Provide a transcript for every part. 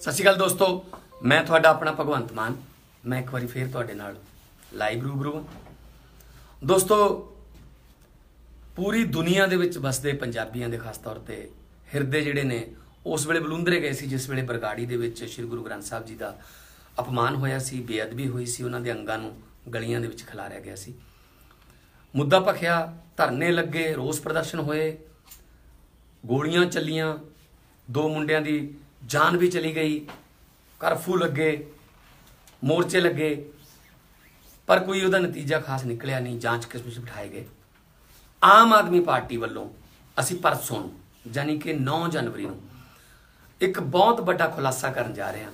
ਸਤਿ ਸ਼੍ਰੀ ਅਕਾਲ ਦੋਸਤੋ, ਮੈਂ ਤੁਹਾਡਾ ਆਪਣਾ ਭਗਵੰਤ ਮਾਨ। ਮੈਂ ਇੱਕ ਵਾਰੀ ਫੇਰ ਤੁਹਾਡੇ ਨਾਲ ਲਾਈਵ ਰੂਬਰੂ ਹਾਂ। ਦੋਸਤੋ, ਪੂਰੀ ਦੁਨੀਆ ਦੇ ਵਿੱਚ ਵਸਦੇ ਪੰਜਾਬੀਆਂ ਦੇ ਖਾਸ ਤੌਰ ਤੇ ਹਿਰਦੇ ਜਿਹੜੇ ਨੇ, ਉਸ ਵੇਲੇ ਬਲੁੰਦਰੇ ਗਏ ਸੀ, ਜਿਸ ਵੇਲੇ ਬਰਗਾੜੀ ਦੇ ਵਿੱਚ ਸ੍ਰੀ ਗੁਰੂ ਗ੍ਰੰਥ ਸਾਹਿਬ ਜੀ ਦਾ ਅਪਮਾਨ ਹੋਇਆ ਸੀ, ਬੇਅਦਬੀ ਹੋਈ ਸੀ, ਉਹਨਾਂ ਦੇ ਅੰਗਾਂ ਨੂੰ ਗਲੀਆਂ ਦੇ ਵਿੱਚ ਖਿਲਾਰਿਆ ਗਿਆ ਸੀ। ਮੁੱਦਾ ਭਖਿਆ, ਧਰਨੇ ਲੱਗੇ, ਰੋਸ ਪ੍ਰਦਰਸ਼ਨ ਹੋਏ, ਗੋਲੀਆਂ ਚੱਲੀਆਂ, ਦੋ ਮੁੰਡਿਆਂ ਦੀ ਜਾਨ ਵੀ ਚਲੀ ਗਈ ਕਰਫੂ ਲੱਗੇ ਮੋਰਚੇ ਲੱਗੇ ਪਰ ਕੋਈ ਉਹਦਾ ਨਤੀਜਾ ਖਾਸ ਨਿਕਲਿਆ ਨਹੀਂ ਜਾਂਚ ਕਿਸਮ ਵਿੱਚ ਬਿਠਾਏ ਗਏ। ਆਮ ਆਦਮੀ ਪਾਰਟੀ ਵੱਲੋਂ ਅਸੀਂ ਪਰਸੋਂ ਨੂੰ, ਯਾਨੀ ਕਿ 9 ਜਨਵਰੀ ਨੂੰ ਇੱਕ ਬਹੁਤ ਵੱਡਾ ਖੁਲਾਸਾ ਕਰਨ ਜਾ ਰਹੇ ਹਾਂ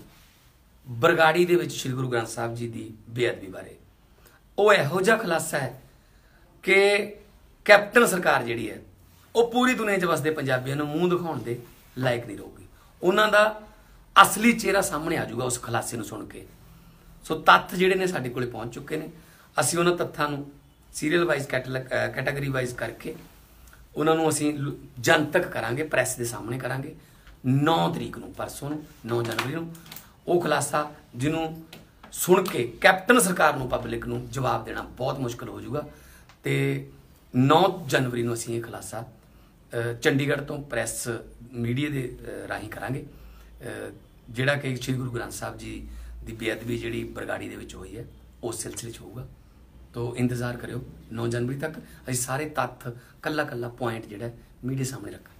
ਬਰਗਾੜੀ ਦੇ ਵਿੱਚ ਸ੍ਰੀ ਗੁਰੂ ਗ੍ਰੰਥ ਸਾਹਿਬ ਜੀ ਦੀ ਬੇਅਦਬੀ ਬਾਰੇ। ਉਹ ਇਹੋ ਜਿਹਾ ਖੁਲਾਸਾ ਹੈ ਕਿ ਕੈਪਟਨ ਸਰਕਾਰ ਜਿਹੜੀ ਹੈ ਉਹ ਪੂਰੀ ਦੁਨੀਆ 'ਚ ਵਸਦੇ ਪੰਜਾਬੀਆਂ ਨੂੰ ਮੂੰਹ ਦਿਖਾਉਣ ਦੇ ਲਾਇਕ ਨਹੀਂ ਰਹੂਗੀ। ਉਹਨਾਂ ਦਾ ਅਸਲੀ ਚਿਹਰਾ ਸਾਹਮਣੇ ਆ ਜਾਊਗਾ ਉਸ ਖੁਲਾਸੇ ਨੂੰ ਸੁਣ ਕੇ। ਸੋ ਤੱਥ ਜਿਹੜੇ ਨੇ ਸਾਡੇ ਕੋਲੇ ਪਹੁੰਚ ਚੁੱਕੇ ਨੇ। ਅਸੀਂ ਉਹਨਾਂ ਤੱਥਾਂ ਨੂੰ ਸੀਰੀਅਲ ਵਾਈਜ਼ ਕੈਟਾਗਰੀ ਵਾਈਜ਼ ਕਰਕੇ ਉਹਨਾਂ ਨੂੰ ਅਸੀਂ ਜਨਤਕ ਕਰਾਂਗੇ ਪ੍ਰੈਸ ਦੇ ਸਾਹਮਣੇ ਕਰਾਂਗੇ। 9 ਤਰੀਕ ਨੂੰ, ਪਰਸੋਂ ਨੂੰ 9 ਜਨਵਰੀ ਨੂੰ ਉਹ ਖੁਲਾਸਾ ਜਿਹਨੂੰ ਸੁਣ ਕੇ ਕੈਪਟਨ ਸਰਕਾਰ ਨੂੰ ਪਬਲਿਕ ਨੂੰ ਜਵਾਬ ਦੇਣਾ ਬਹੁਤ ਮੁਸ਼ਕਲ ਹੋ ਜਾਊਗਾ। ਤੇ 9 ਜਨਵਰੀ ਨੂੰ ਅਸੀਂ ਇਹ ਖੁਲਾਸਾ ਚੰਡੀਗੜ੍ਹ ਤੋਂ ਪ੍ਰੈਸ ਮੀਡੀਆ ਦੇ ਰਾਹੀਂ ਕਰਾਂਗੇ। ਜਿਹੜਾ ਕਿ ਸ੍ਰੀ ਗੁਰੂ ਗ੍ਰੰਥ ਸਾਹਿਬ ਜੀ ਦੀ ਬੇਅਦਬੀ ਜਿਹੜੀ ਬਰਗਾੜੀ ਦੇ ਵਿੱਚ ਹੋਈ ਹੈ ਉਸ ਸਿਲਸਿਲੇ 'ਚ ਹੋਊਗਾ। ਤੋ ਇੰਤਜ਼ਾਰ ਕਰਿਓ 9 ਜਨਵਰੀ ਤੱਕ ਅਸੀਂ ਸਾਰੇ ਤੱਥ ਕੱਲਾ ਕੱਲਾ ਪੁਆਇੰਟ ਜਿਹੜਾ ਮੀਡੀਆ ਸਾਹਮਣੇ ਰੱਖਾਂਗੇ।